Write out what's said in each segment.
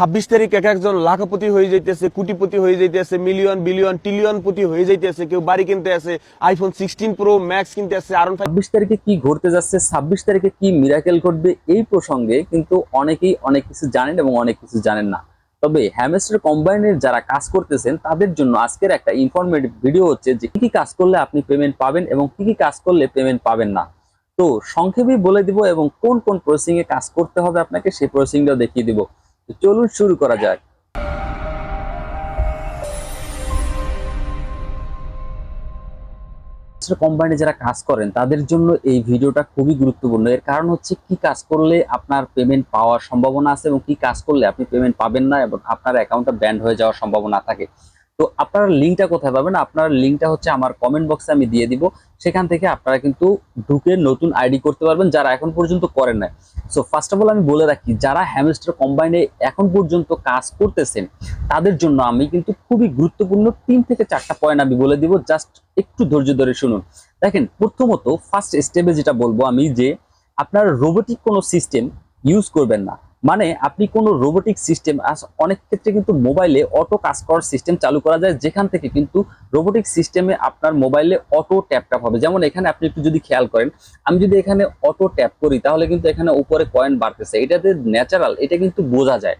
ছাব্বিশ তারিখ এক একজন লাখপতি হয়ে যাইতেছে, কোটিপতি হয়ে যাইতেছে মিলিয়ন বিলিয়ন ট্রিলিয়ন পতি হয়ে যাইতেছে, কেউ বাড়ি কিনতে আছে আইফোন সিক্সটিন প্রো ম্যাক্স কিনতে আছে আরন ছাব্বিশ তারিখে কি ঘটতে যাচ্ছে, ছাব্বিশ তারিখে কি মিরাকেল ঘটবে এই প্রসঙ্গে কিন্তু অনেকেই অনেক কিছু জানেন এবং অনেক কিছু জানেন না। তবে হ্যামস্টার কম্বাইনের যারা কাজ করতেছেন, তাদের জন্য আজকের একটা ইনফরমেটিভ ভিডিও হচ্ছে যে কি কি কাজ করলে আপনি পেমেন্ট পাবেন এবং কি কি কাজ করলে পেমেন্ট পাবেন না। তো সংক্ষেপে বলে দিব এবং কোন কোন প্রসেসিং এ কাজ করতে হবে আপনাকে, সেই প্রসেসিংটাও দেখিয়ে দিব। চলুন শুরু করা যাক। কোম্পানি যারা কাজ করেন, তাদের জন্য এই ভিডিওটা খুবই গুরুত্বপূর্ণ। এর কারণ হচ্ছে কি কাজ করলে আপনার পেমেন্ট পাওয়ার সম্ভাবনা আছে এবং কি কাজ করলে আপনি পেমেন্ট পাবেন না এবং আপনার অ্যাকাউন্টটা ব্যান্ড হয়ে যাওয়ার সম্ভাবনা থাকে। তো আপনারা লিঙ্কটা কোথায় পাবেন? আপনার লিঙ্কটা হচ্ছে আমার কমেন্ট বক্সে আমি দিয়ে দিব। সেখান থেকে আপনারা কিন্তু ঢুকে নতুন আইডি করতে পারবেন, যারা এখন পর্যন্ত করেন না সো ফার্স্ট অফ অল আমি বলে রাখি, যারা হ্যামস্টার কম্বাইনে এখন পর্যন্ত কাজ করতেছেন, তাদের জন্য আমি কিন্তু খুবই গুরুত্বপূর্ণ তিন থেকে চারটা পয়েন্ট আমি বলে দিব। জাস্ট একটু ধৈর্য ধরে শুনুন। দেখেন, প্রথমত ফার্স্ট স্টেপে যেটা বলব আমি যে, আপনার রোবোটিক কোনো সিস্টেম ইউজ করবেন না। মানে আপনি কোনো রোবোটিক সিস্টেম অনেক ক্ষেত্রে কিন্তু মোবাইলে অটো কাজ করার সিস্টেম চালু করা যায়, যেখান থেকে কিন্তু রোবোটিক সিস্টেমে আপনার মোবাইলে অটো ট্যাপ ট্যাপ হবে। যেমন এখানে আপনি একটু যদি খেয়াল করেন, আমি যদি এখানে অটো ট্যাপ করি, তাহলে কিন্তু এখানে উপরে কয়েন বাড়তেছে। এটাতে ন্যাচারাল এটা কিন্তু বোঝা যায়।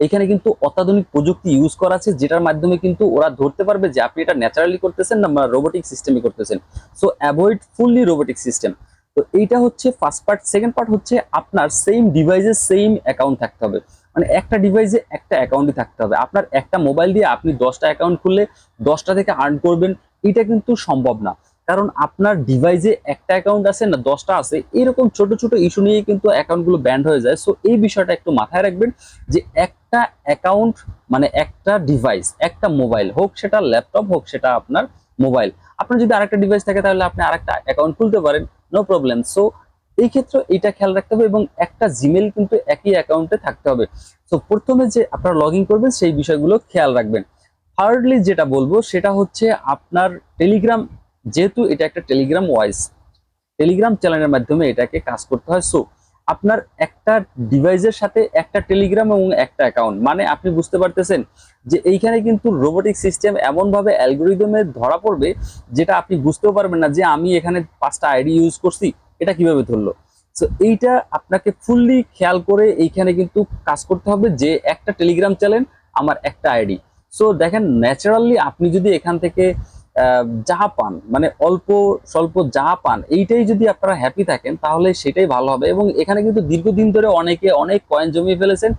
এখানে কিন্তু অত্যাধুনিক প্রযুক্তি ইউজ করা আছে, যেটার মাধ্যমে কিন্তু ওরা ধরতে পারবে যে আপনি এটা ন্যাচারালি করতেছেন না রোবোটিক সিস্টেমে করতেছেন। So avoid fully robotic system তো এইটা হচ্ছে ফার্স্ট পার্ট সেকেন্ড পার্ট হচ্ছে আপনার সেম ডিভাইসে সেম অ্যাকাউন্ট থাকতে হবে। মানে একটা ডিভাইসে একটা অ্যাকাউন্টই থাকতে হবে। আপনার একটা মোবাইল দিয়ে আপনি দশটা অ্যাকাউন্ট খুললে দশটা থেকে আর্ন করবেন এটা কিন্তু সম্ভব না। কারণ আপনার ডিভাইসে একটা অ্যাকাউন্ট আছে না, দশটা আছে, এরকম ছোট ছোট ইস্যু নিয়ে কিন্তু অ্যাকাউন্টগুলো ব্যান্ড হয়ে যায়। সো এই বিষয়টা একটু মাথায় রাখবেন যে একটা অ্যাকাউন্ট মানে একটা ডিভাইস একটা মোবাইল হোক সেটা ল্যাপটপ হোক সেটা আপনার মোবাইল আপনার যদি আরেকটা ডিভাইস থাকে, তাহলে আপনি আরেকটা অ্যাকাউন্ট খুলতে পারেন। নো প্রবলেম সো এই ক্ষেত্রে এটা খেয়াল রাখতে হবে এবং একটা জিমেল কিন্তু একই অ্যাকাউন্টে থাকতে হবে। সো প্রথমে যে আপনারা লগ করবেন, সেই বিষয়গুলো খেয়াল রাখবেন। থার্ডলি যেটা বলব, সেটা হচ্ছে আপনার টেলিগ্রাম যেহেতু এটা একটা টেলিগ্রাম ওয়াইজ টেলিগ্রাম চ্যানেলের মাধ্যমে এটাকে কাজ করতে হয়। সো আপনার একটা ডিভাইসের সাথে একটা টেলিগ্রাম এবং একটা অ্যাকাউন্ট মানে আপনি বুঝতে পারতেছেন যে এইখানে কিন্তু রোবোটিক সিস্টেম এমনভাবে অ্যালগোরিদমে ধরা পড়বে যেটা আপনি বুঝতেও পারবেন না যে আমি এখানে পাঁচটা আইডি ইউজ করছি, এটা কীভাবে ধরলো। সো এইটা আপনাকে ফুললি খেয়াল করে এইখানে কিন্তু কাজ করতে হবে যে একটা টেলিগ্রাম চ্যানেল আমার একটা আইডি সো দেখেন ন্যাচারালি আপনি যদি এখান থেকে যা পান মানে অল্প স্বল্প যা পান, এইটাই যদি আপনারা হ্যাপি থাকেন, তাহলে সেটাই ভালো হবে। এবং এখানে কিন্তু দীর্ঘদিন ধরে অনেকে অনেক কয়েন জমিয়ে ফেলেছেন,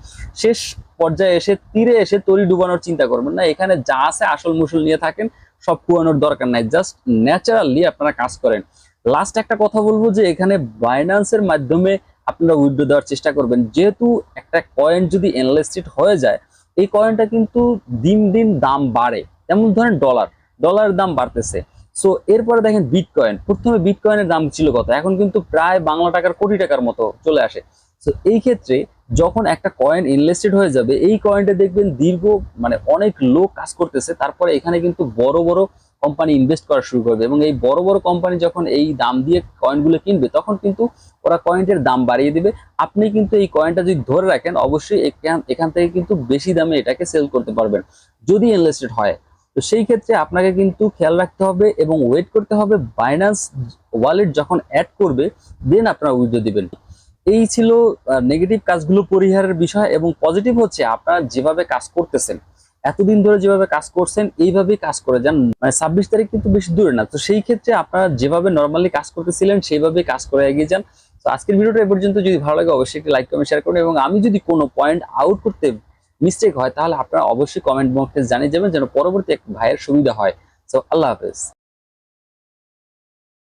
শেষ পর্যায়ে এসে তীরে এসে তরি ডুবানোর চিন্তা করবেন না। এখানে যা আছে আসল মুসল নিয়ে থাকেন, সব কুয়ানোর দরকার নাই জাস্ট ন্যাচারালি আপনারা কাজ করেন। লাস্ট একটা কথা বলব যে, এখানে বাইন্যান্সের মাধ্যমে আপনারা উইথড্র দেওয়ার চেষ্টা করবেন। যেহেতু একটা কয়েন যদি এনলিস্টেড হয়ে যায়, এই কয়েনটা কিন্তু দিন দিন দাম বাড়ে। যেমন ধরেন ডলার ডলারের দাম বাড়তেছে। সো এরপরে দেখেন বিটকয়েন প্রথমে বিটকয়েনের দাম ছিল কত? এখন কিন্তু প্রায় বাংলা টাকার কোটি টাকার মতো চলে আসে। সো এই ক্ষেত্রে যখন একটা কয়েন ইনভেস্টেড হয়ে যাবে, এই কয়েনটা দেখবেন দীর্ঘ মানে অনেক লোক কাজ করতেছে। তারপরে এখানে কিন্তু বড় বড় কোম্পানি ইনভেস্ট করা শুরু করবে এবং এই বড় বড় কোম্পানি যখন এই দাম দিয়ে কয়েনগুলো কিনবে, তখন কিন্তু ওরা কয়েনটার দাম বাড়িয়ে দিবে। আপনি কিন্তু এই কয়েনটা যদি ধরে রাখেন, অবশ্যই এখান থেকে কিন্তু বেশি দামে এটাকে সেল করতে পারবেন। যদি ইনভেস্টেড হয় তো সেই ক্ষেত্রে আপনাকে কিন্তু খেয়াল রাখতে হবে এবং ওয়েট করতে হবে বাইন্যান্স ওয়ালেট যখন অ্যাড করবে দেন আপনারা উইথড্র দিবেন। এই ছিল নেগেটিভ কাজগুলো পরিহারের বিষয় এবং পজিটিভ হচ্ছে আপনারা যেভাবে কাজ করতেছেন, এতদিন ধরে যেভাবে কাজ করছেন, এইভাবেই কাজ করে যান। মানে ছাব্বিশ তারিখ কিন্তু বেশি দূরে না। তো সেই ক্ষেত্রে আপনারা যেভাবে নর্মালি কাজ করতেছিলেন, সেইভাবেই কাজ করে এগিয়ে যান। তো আজকের ভিডিওটা এ পর্যন্ত। যদি ভালো লাগে, অবশ্যই একটি লাইক কমেন্ট শেয়ার করুন এবং আমি যদি কোনো পয়েন্ট আউট করতে মিস্টেক হয়, তাহলে আপনারা অবশ্যই কমেন্ট বক্সে জানিয়ে যাবেন যেন পরবর্তী এক ভাইয়ের সুবিধা হয়। সো আল্লাহ হাফেজ।